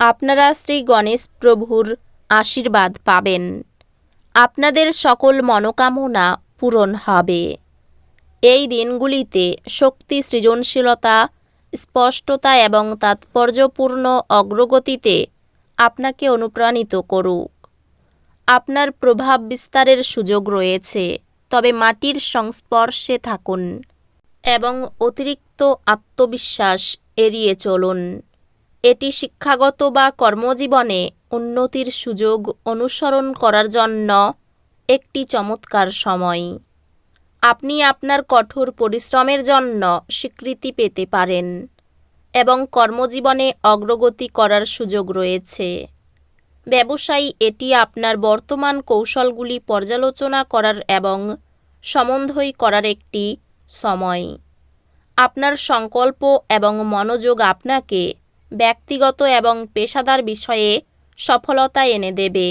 আপনারা শ্রী গণেশ প্রভুর আশীর্বাদ পাবেন। আপনাদের সকল মনোকামনা পূরণ হবে। এই দিনগুলিতে শক্তি, সৃজনশীলতা, স্পষ্টতা এবং তাৎপর্যপূর্ণ অগ্রগতিতে আপনাকে অনুপ্রাণিত করুক। আপনার প্রভাব বিস্তারের সুযোগ রয়েছে, তবে মাটির সংস্পর্শে থাকুন এবং অতিরিক্ত আত্মবিশ্বাস এড়িয়ে চলুন। এটি শিক্ষাগত বা কর্মজীবনে উন্নতির সুযোগ অনুসরণ করার জন্য একটি চমৎকার সময়। আপনি আপনার কঠোর পরিশ্রমের জন্য স্বীকৃতি পেতে পারেন এবং কর্মজীবনে অগ্রগতি করার সুযোগ রয়েছে। ব্যবসায়ী, এটি আপনার বর্তমান কৌশলগুলি পর্যালোচনা করার এবং সমন্বয় করার একটি সময়। আপনার সংকল্প এবং মনোযোগ আপনাকে ব্যক্তিগত এবং পেশাদার বিষয়ে সফলতা এনে দেবে।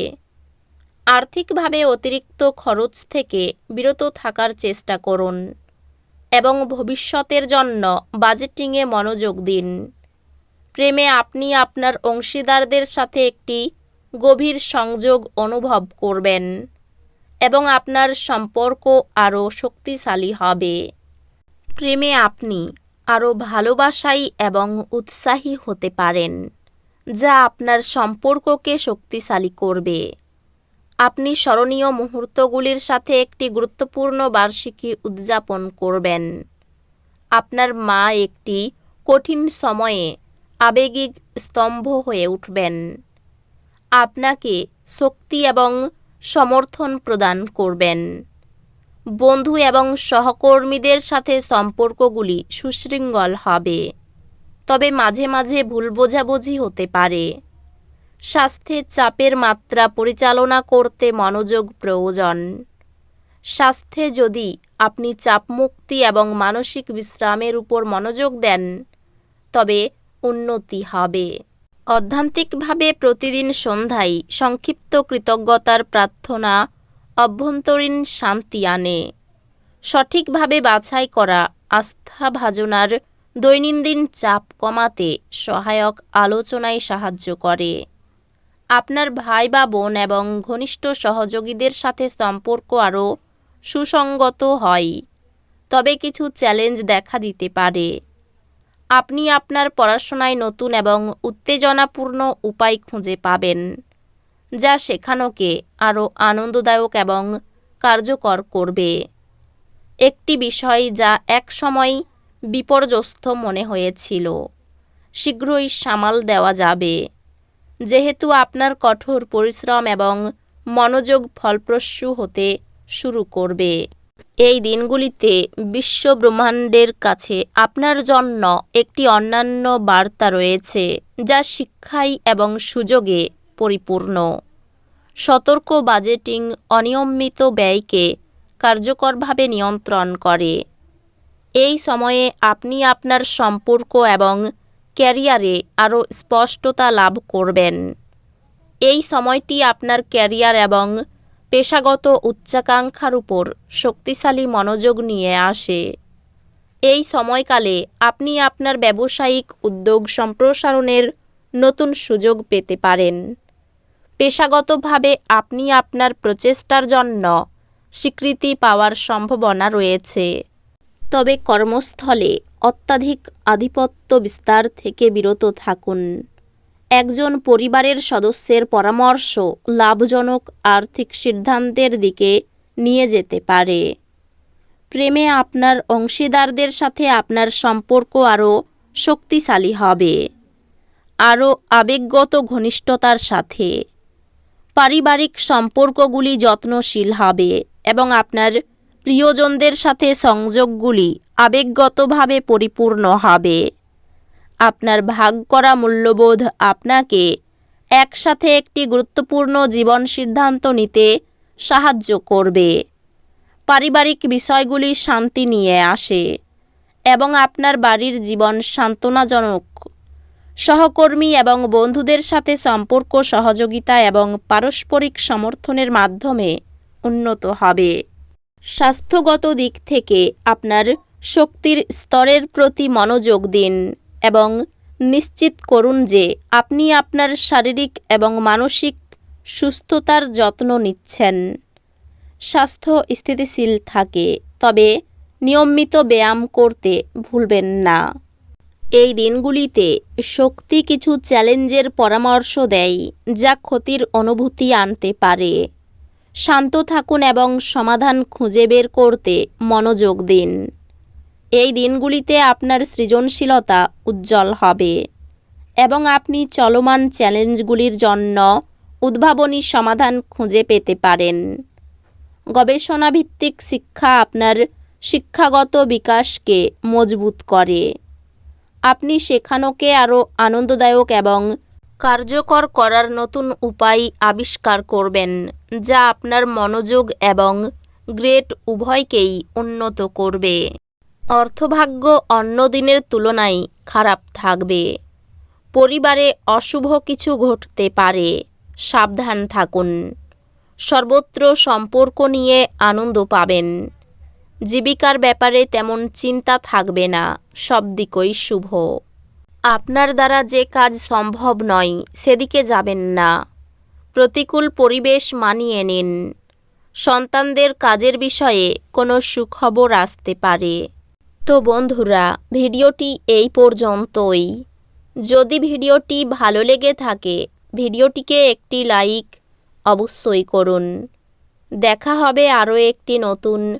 আর্থিকভাবে অতিরিক্ত খরচ থেকে বিরত থাকার চেষ্টা করুন এবং ভবিষ্যতের জন্য বাজেটিংয়ে মনোযোগ দিন। প্রেমে আপনি আপনার অংশীদারদের সাথে একটি গভীর সংযোগ অনুভব করবেন এবং আপনার সম্পর্ক আরও শক্তিশালী হবে। প্রেমে আপনি আরও ভালোবাসাই এবং উৎসাহী হতে পারেন, যা আপনার সম্পর্ককে শক্তিশালী করবে। আপনি স্মরণীয় মুহূর্তগুলির সাথে একটি গুরুত্বপূর্ণ বার্ষিকী উদযাপন করবেন। আপনার মা একটি কঠিন সময়ে আবেগিক স্তম্ভ হয়ে উঠবেন। আপনাকে শক্তি এবং সমর্থন প্রদান করবেন। বন্ধু এবং সহকর্মীদের সাথে সম্পর্কগুলি সুশৃঙ্গল হবে। তবে মাঝে মাঝে ভুল বোঝাবুঝি হতে পারে। স্বাস্থ্যের চাপের মাত্রা পরিচালনা করতে মনোযোগ প্রয়োজন। স্বাস্থ্যে যদি আপনি চাপমুক্তি এবং মানসিক বিশ্রামের উপর মনোযোগ দেন, তবে উন্নতি হবে। অধ্যান্তিকভাবে প্রতিদিন সন্ধ্যায় সংক্ষিপ্ত কৃতজ্ঞতার প্রার্থনা অভ্যন্তরীণ শান্তি আনে। সঠিকভাবে বাছাই করা আস্থাভাজনার দৈনন্দিন চাপ কমাতে সহায়ক আলোচনায় সাহায্য করে। আপনার ভাই বা বোন এবং ঘনিষ্ঠ সহযোগীদের সাথে সম্পর্ক আরও সুসংগত হয়, তবে কিছু চ্যালেঞ্জ দেখা দিতে পারে। আপনি আপনার পড়াশোনায় নতুন এবং উত্তেজনাপূর্ণ উপায় খুঁজে পাবেন। যা শেখানোকে আরও আনন্দদায়ক এবং কার্যকর করবে। একটি বিষয় যা একসময় বিপর্যস্ত মনে হয়েছিল, শীঘ্রই সামাল দেওয়া যাবে। যেহেতু আপনার কঠোর পরিশ্রম এবং মনোযোগ ফলপ্রসূ হতে শুরু করবে, এই দিনগুলিতে বিশ্ব ব্রহ্মাণ্ডের কাছে আপনার জন্য একটি অন্যান্য বার্তা রয়েছে, যা শিক্ষায় এবং সুযোগে পরিপূর্ণ। সতর্ক বাজেটিং অনিয়মিত ব্যয়কে কার্যকরভাবে নিয়ন্ত্রণ করে। এই সময়ে আপনি আপনার সম্পর্ক এবং ক্যারিয়ারে আরও স্পষ্টতা লাভ করবেন। এই সময়টি আপনার ক্যারিয়ার এবং পেশাগত উচ্চাকাঙ্ক্ষার উপর শক্তিশালী মনোযোগ নিয়ে আসে। এই সময়কালে আপনি আপনার ব্যবসায়িক উদ্যোগ সম্প্রসারণের নতুন সুযোগ পেতে পারেন। পেশাগতভাবে আপনি আপনার প্রচেষ্টার জন্য স্বীকৃতি পাওয়ার সম্ভাবনা রয়েছে। তবে কর্মস্থলে অত্যাধিক আধিপত্য বিস্তার থেকে বিরত থাকুন। একজন পরিবারের সদস্যের পরামর্শ লাভজনক আর্থিক সিদ্ধান্তের দিকে নিয়ে যেতে পারে। প্রেমে আপনার অংশীদারদের সাথে আপনার সম্পর্ক আরও শক্তিশালী হবে। আরও আবেগগত ঘনিষ্ঠতার সাথে। পারিবারিক সম্পর্কগুলি যত্নশীল হবে এবং আপনার প্রিয়জনদের সাথে সংযোগগুলি আবেগগতভাবে পরিপূর্ণ হবে। আপনার ভাগ করা মূল্যবোধ আপনাকে একসাথে একটি গুরুত্বপূর্ণ জীবন সিদ্ধান্ত নিতে সাহায্য করবে। পারিবারিক বিষয়গুলি শান্তি নিয়ে আসে এবং আপনার বাড়ির জীবন সান্ত্বনাজনক সহকর্মী এবং বন্ধুদের সাথে সম্পর্ক, সহযোগিতা এবং পারস্পরিক সমর্থনের মাধ্যমে উন্নত হবে। স্বাস্থ্যগত দিক থেকে আপনার শক্তির স্তরের প্রতি মনোযোগ দিন এবং নিশ্চিত করুন যে আপনি আপনার শারীরিক এবং মানসিক সুস্থতার যত্ন নিচ্ছেন। স্বাস্থ্য স্থিতিশীল থাকে, তবে নিয়মিত ব্যায়াম করতে ভুলবেন না। এই দিনগুলিতে শক্তি কিছু চ্যালেঞ্জের পরামর্শ দেয় যা ক্ষতির অনুভূতি আনতে পারে। শান্ত থাকুন এবং সমাধান খুঁজে বের করতে মনোযোগ দিন। এই দিনগুলিতে আপনার সৃজনশীলতা উজ্জ্বল হবে এবং আপনি চলমান চ্যালেঞ্জগুলির জন্য উদ্ভাবনী সমাধান খুঁজে পেতে পারেন। গবেষণাভিত্তিক শিক্ষা আপনার শিক্ষাগত বিকাশকে মজবুত করে। আপনি শেখানোকে আরও আনন্দদায়ক এবং কার্যকর করার নতুন উপায় আবিষ্কার করবেন, যা আপনার মনোযোগ এবং গ্রেট উভয়কেই উন্নত করবে। অর্থভাগ্য অন্য দিনের তুলনায় খারাপ থাকবে। পরিবারে অশুভ কিছু ঘটতে পারে, সাবধান থাকুন। সর্বত্র সম্পর্ক নিয়ে আনন্দ পাবেন। জীবিকার ব্যাপারে তেমন চিন্তা থাকবে না, সব দিকই শুভ। আপনার দ্বারা যে কাজ সম্ভব নয়, সেদিকে যাবেন না। প্রতিকূল পরিবেশ মানিয়ে নিন। সন্তানদের কাজের বিষয়ে কোনো সুখবর আসতে পারে। তো বন্ধুরা, ভিডিওটি এই পর্যন্তই। যদি ভিডিওটি ভালো লেগে থাকে, ভিডিওটিকে একটি লাইক অবশ্যই করুন। দেখা হবে আরও একটি নতুন